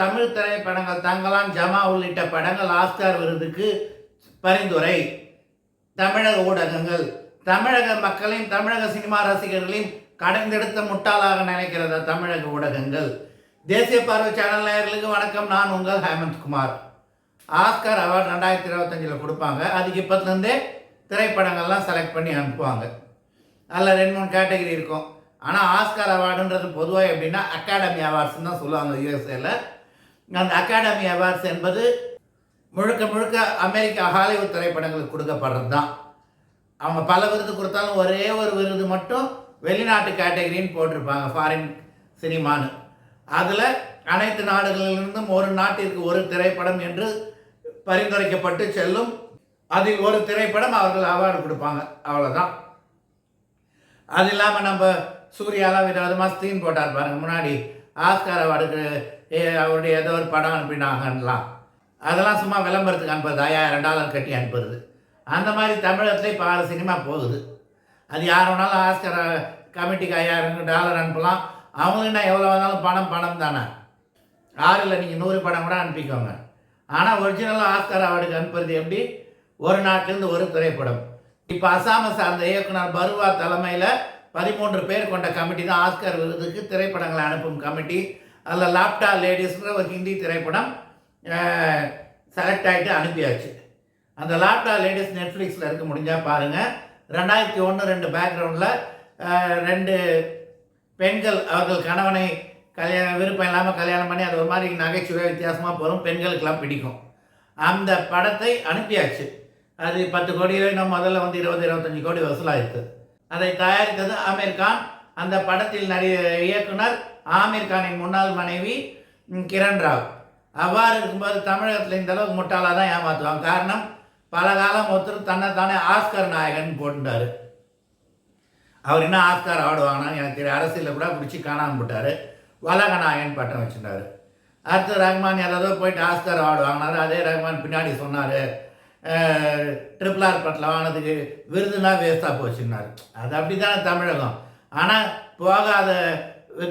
தமிழ் திரைப்படங்கள் தங்கலான் ஜமா உள்ளிட்ட படங்கள் ஆஸ்கார் விருதுக்கு பரிந்துரை. தமிழக ஊடகங்கள். தமிழக மக்களையும் தமிழக சினிமா ரசிகர்களையும் கடந்தெடுத்த முட்டாளாக நினைக்கிறத தமிழக ஊடகங்கள். தேசிய பார்வை சேனல் நேயர்களுக்கு வணக்கம். நான் உங்கள் ஹேமந்த் குமார். ஆஸ்கார் அவார்டு ரெண்டாயிரத்தி இருபத்தஞ்சில் கொடுப்பாங்க. அதுக்கு இப்போத்துலேருந்தே திரைப்படங்கள்லாம் செலக்ட் பண்ணி அனுப்புவாங்க. அதில் ரெண்டு மூணு கேட்டகரி இருக்கும். ஆனால் ஆஸ்கார் அவார்டுன்றது பொதுவாக எப்படின்னா அகாடமி அவார்ட்ஸ்னு தான் சொல்லுவாங்க யூஎஸ்ஏல. அந்த அகாடமி அவார்ட்ஸ் என்பது முழுக்க முழுக்க அமெரிக்கா ஹாலிவுட் திரைப்படங்களுக்கு கொடுக்கப்படுறது தான் அவங்க பல விருது கொடுத்தாலும் ஒரே ஒரு விருது மட்டும் வெளிநாட்டு கேட்டகரின்னு போட்டிருப்பாங்க ஃபாரின் சினிமான்னு அதில் அனைத்து நாடுகளிலிருந்தும் ஒரு நாட்டிற்கு ஒரு திரைப்படம் என்று பரிந்துரைக்கப்பட்டு செல்லும் அதில் ஒரு திரைப்படம் அவர்கள் அவார்டு கொடுப்பாங்க அவ்வளோதான் அது இல்லாமல் நம்ம சூர்யாலாம் விதவிதமாக ஸ்க்ரீன் போட்டார் பாருங்கள் முன்னாடி ஆஸ்கார் அவார்டுக்கு அவருடைய ஏதோ ஒரு படம் அனுப்பினாங்கலாம் அதெல்லாம் சும்மா விளம்பரத்துக்கு அனுப்புறது ஐயாயிரம் டாலர் கட்டி அனுப்புறது. அந்த மாதிரி தமிழகத்துல இப்போ ஆறு சினிமா போகுது. அது யார் வேணாலும் ஆஸ்கர் கமிட்டிக்கு ஐயாயிரம் டாலர் அனுப்பலாம். அவங்களுக்கு எவ்வளோ வந்தாலும் பணம் பணம் தானே. ஆறில் நீங்கள் நூறு படம் கூட அனுப்பிக்கோங்க. ஆனால் ஒரிஜினலாக ஆஸ்கர் அவார்டுக்கு அனுப்புறது எப்படி? ஒரு நாட்டிலேருந்து ஒரு திரைப்படம். இப்போ அசாமை சார்ந்த இயக்குனர் பருவா தலைமையில் பதிமூன்று பேர் கொண்ட கமிட்டி தான் ஆஸ்கர் விருதுக்கு திரைப்படங்களை அனுப்பும் கமிட்டி. அதில் லாப்டா லேடிஸ்ன்ற ஒரு ஹிந்தி திரைப்படம் செலக்ட் ஆகிட்டு அனுப்பியாச்சு. அந்த லாப்டா லேடிஸ் நெட்ஃப்ளிக்ஸில் இருக்க முடிஞ்சால் பாருங்கள் ரெண்டாயிரத்தி ஒன்று ரெண்டு பேக்ரவுண்டில் ரெண்டு பெண்கள் அவர்கள் கணவனை கல்யாணம் விருப்பம் இல்லாமல் கல்யாணம் பண்ணி அது ஒரு மாதிரி நகைச்சுவை வித்தியாசமாக போகும் பெண்களுக்கெல்லாம் பிடிக்கும். அந்த படத்தை அனுப்பியாச்சு. அது பத்து கோடியில் இன்னும் முதல்ல வந்து இருபது இருபத்தஞ்சி கோடி வசூலாயிருக்கு. அதை தயாரித்தது ஆமீர் கான். அந்த படத்தில் நடி இயக்குனர் ஆமீர் கானின் முன்னாள் மனைவி கிரண் ராவ். அவ்வாறு இருக்கும்போது தமிழகத்தில் இந்த அளவுக்கு முட்டாளாக தான் ஏமாற்றுவாங்க காரணம் பல காலம் ஒருத்தர் தன்னைத்தானே ஆஸ்கர் நாயகன் போட்டுட்டார். அவர் என்ன ஆஸ்கார் ஆடுவாங்கன்னு எனக்கு தெரியும் அரசியலில் கூட பிடிச்சி காணாமல் போட்டார். வலகநாயகன் பட்டம் வச்சுட்டாரு அடுத்து ரஹ்மான் ஏதோ போயிட்டு ஆஸ்கார் ஆடுவாங்கனாரு. வாங்கினாரு அதே ரஹ்மான் பின்னாடி சொன்னார். ட்ரிபிள் ஆர் பட்டில் வாங்கினதுக்கு விருதுனா வேஸ்ட்டாக போச்சுன்னார். அது அப்படி தானே தமிழகம். ஆனால் போகாத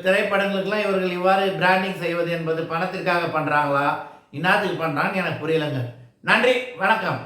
திரைப்படங்களுக்கெல்லாம் இவர்கள் இவ்வாறு பிராண்டிங் செய்வது என்பது பணத்திற்காக பண்ணுறாங்களா இன்னாத்துக்கு பண்ணுறாங்கன்னு எனக்கு புரியலைங்க. நன்றி வணக்கம்.